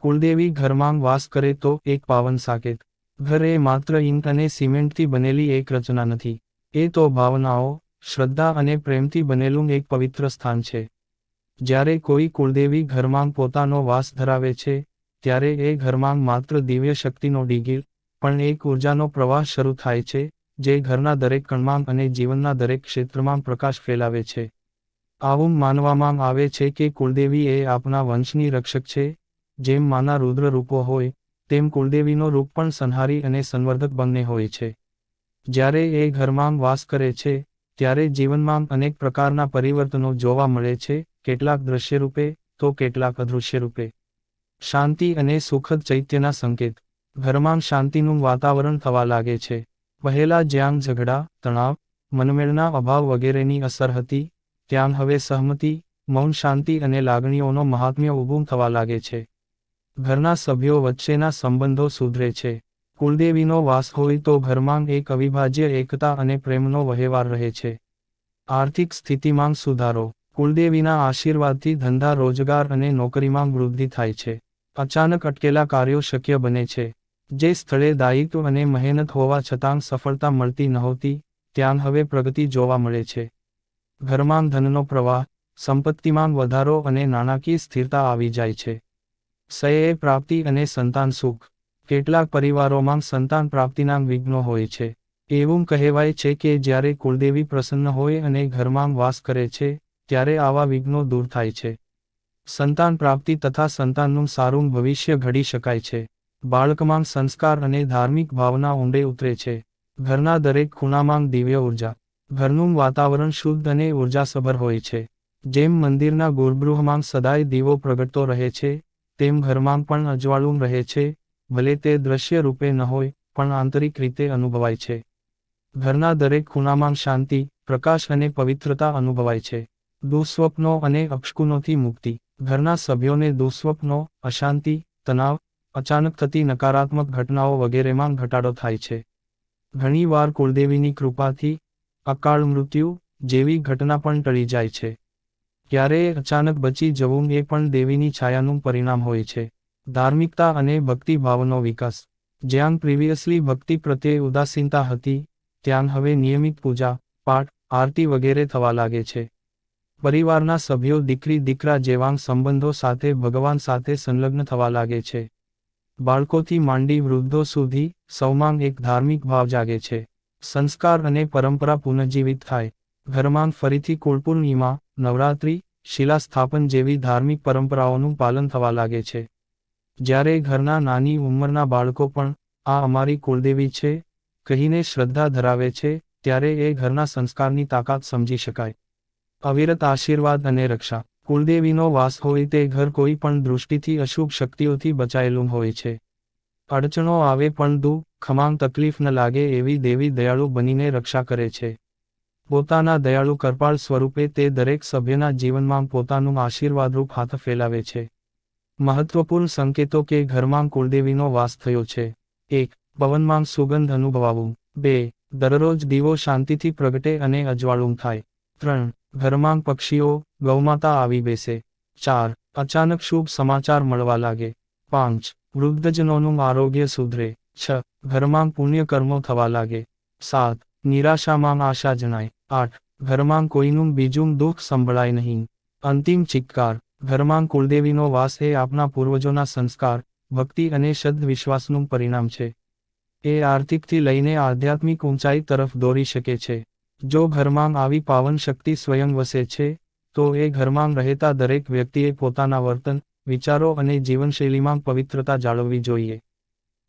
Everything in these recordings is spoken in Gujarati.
કુળદેવી ઘરમાં વાસ કરે તો એક પાવન સાકેત. ઘર એ માત્ર ઇંટ અને સિમેન્ટથી બનેલી એક રચના નથી. એ તો ભાવનાઓ, શ્રદ્ધા અને પ્રેમથી બનેલું એક પવિત્ર સ્થાન છે. જ્યારે કોઈ કુળદેવી ઘરમાં પોતાનો વાસ ધરાવે છે, ત્યારે એ ઘરમાં માત્ર દિવ્ય શક્તિનો ડીગીર પણ એક ઉર્જાનો પ્રવાહ શરૂ થાય છે, જે ઘરના દરેક કણમાં અને જીવનના દરેક ક્ષેત્રમાં પ્રકાશ ફેલાવે છે. આવું માનવામાં આવે છે કે કુળદેવી એ આપના વંશની રક્ષક છે જેમ માના રુદ્ર રૂપો હોય, તેમ કુળદેવીનો રૂપ પણ સંહારી અને સંવર્ધક બંને હોય છે. જ્યારે એ ઘરમાં વાસ કરે છે, ત્યારે જીવનમાં અનેક પ્રકારના પરિવર્તનો જોવા મળે છે, કેટલાક દ્રશ્ય રૂપે તો કેટલાક અદૃશ્ય રૂપે શાંતિ અને સુખદ ચૈત્યના સંકેત. ઘરમાં શાંતિનું વાતાવરણ થવા લાગે છે. પહેલા જ્યાં ઝઘડા, તણાવ, મનમેળના અભાવ વગેરેની અસર હતી, ત્યાં હવે સહમતિ, મૌન શાંતિ અને લાગણીઓનો મહાત્મ્ય ઊભું થવા લાગે છે. ઘરના સભ્યો વચ્ચેના સંબંધો સુધરે છે. કુળદેવીનો વાસ હોય તો ઘરમાં એક અવિભાજ્ય એકતા અને પ્રેમનો વહેવાર રહે છે. આર્થિક સ્થિતિમાં સુધારો. કુળદેવીના આશીર્વાદથી ધંધા, રોજગાર અને નોકરીમાં વૃદ્ધિ થાય છે. અચાનક અટકેલા કાર્યો શક્ય બને છે. જે સ્થળે દાયિત્વ અને મહેનત હોવા છતાં સફળતા મળતી નહોતી, ત્યાં હવે પ્રગતિ જોવા મળે છે. ઘરમાં ધનનો પ્રવાહ સંપત્તિમાં વધારો અને નાણાકીય સ્થિરતા આવી જાય છે. સયે પ્રાપ્તિ અને સંતાન સુખ. કેટલાક પરિવારોમાં સંતાન પ્રાપ્તિના વિઘ્નો હોય છે. એવું કહેવાય છે કે જ્યારે કુળદેવી પ્રસન્ન હોય અને ઘરમાં વાસ કરે છે, ત્યારે આવા વિઘ્નો દૂર થાય છે. સંતાન પ્રાપ્તિ તથા સંતાનનું સારું ભવિષ્ય ઘડી શકાય છે. બાળકમાં સંસ્કાર અને ધાર્મિક ભાવના ઊંડે ઉતરે છે. ઘરના દરેક ખૂણામાં દિવ્ય ઊર્જા. ઘરનું વાતાવરણ શુદ્ધ અને ઉર્જાસભર હોય છે. જેમ મંદિરના ગુરબૃહમાં સદાય દીવો પ્રગટતો રહે છે તેમ ઘરમાં પણ અજવાળું રહે છે, ભલે તે દ્રશ્ય રૂપે ન હોય, પણ આંતરિક રીતે અનુભવાય છે. ઘરના દરેક ખૂણામાં શાંતિ, પ્રકાશ અને પવિત્રતા અનુભવાય છે. દુઃસ્વપ્નો અને અક્ષકુનોથી મુક્તિ. ઘરના સભ્યોને દુઃસ્વપ્નો, અશાંતિ, તણાવ, અચાનક થતી નકારાત્મક ઘટનાઓ વગેરેમાં ઘટાડો થાય છે. ઘણીવાર કુળદેવીની કૃપાથી અકાળ મૃત્યુ જેવી ઘટના પણ ટળી જાય છે. ક્યારેય અચાનક બચી જવું એ પણ દેવીની છાયાનું પરિણામ હોય છે. ધાર્મિકતા અને ભક્તિભાવનો વિકાસ. જ્યાં પ્રિવિયસલી ભક્તિ પ્રત્યે ઉદાસીનતા હતી, ત્યાં હવે નિયમિત પૂજા, પાઠ, આરતી વગેરે થવા લાગે છે. પરિવારના સભ્યો દીકરી, દીકરા જેવા સંબંધો સાથે ભગવાન સાથે સંલગ્ન થવા લાગે છે. બાળકોથી માંડી વૃદ્ધો સુધી સૌમાં એક ધાર્મિક ભાવ જાગે છે. સંસ્કાર અને પરંપરા પુનઃજીવિત થાય. ઘરમાં ફરીથી કુળપૂર્ણિમા નવરાત્રિ, શિલાસ્થાપન જેવી ધાર્મિક પરંપરાઓનું પાલન થવા લાગે છે. જ્યારે ઘરના નાની ઉંમરના બાળકો પણ, આ અમારી કુળદેવી છે, કહીને શ્રદ્ધા ધરાવે છે, ત્યારે એ ઘરના સંસ્કારની તાકાત સમજી શકાય. અવિરત આશીર્વાદ અને રક્ષા. કુળદેવીનો વાસ હોય તે ઘર કોઈ પણ દૃષ્ટિથી અશુભ શક્તિઓથી બચાયેલું હોય છે. અડચણો આવે પણ દુઃખ ખમામ તકલીફ ન લાગે એવી દેવી દયાળુ બનીને રક્ષા કરે છે. પોતાના દયાળુ કરપાળ સ્વરૂપે તે દરેક સભ્યના જીવનમાં પોતાનું આશીર્વાદરૂપ હાથ ફેલાવે છે. મહત્વપૂર્ણ સંકેતો કે ઘરમાં કુળદેવીનો વાસ થયો છે. એક, પવનમાં સુગંધ અનુભવાવું. બે, દરરોજ દીવો શાંતિથી પ્રગટે અને અજવાળું થાય. ત્રણ, ઘરમાં પક્ષીઓ, ગૌમાતા આવી બેસે. ચાર, અચાનક શુભ સમાચાર મળવા લાગે. પાંચ, વૃદ્ધજનોનું આરોગ્ય સુધરે. છ, ઘરમાં પુણ્ય કર્મો થવા લાગે. સાત, નિરાશામાં આશા જણાય. આઠ, ઘરમાં કોઈનું બીજું દુઃખ સંભળાય નહીં. અંતિમ ચિક્કાર ઘરમાં કુળદેવીનો વાસ એ આપના પૂર્વજોના સંસ્કાર, ભક્તિ અને શ્રદ્ધ વિશ્વાસનું પરિણામ છે. એ આર્થિકથી લઈને આધ્યાત્મિક ઊંચાઈ તરફ દોરી શકે છે. જો ઘરમાં આવી પાવન શક્તિ સ્વયં વસે છે, તો એ ઘરમાં રહેતા દરેક વ્યક્તિએ પોતાના વર્તન, વિચારો અને જીવનશૈલીમાં પવિત્રતા જાળવવી જોઈએ.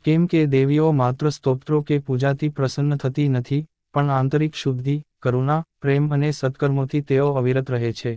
કેમ કે દેવીઓ માત્ર સ્તોત્રો કે પૂજાથી પ્રસન્ન થતી નથી, પણ આંતરિક શુદ્ધિ કરુણા પ્રેમ અને સત્કર્મોથી તેઓ અવિરત રહે છે.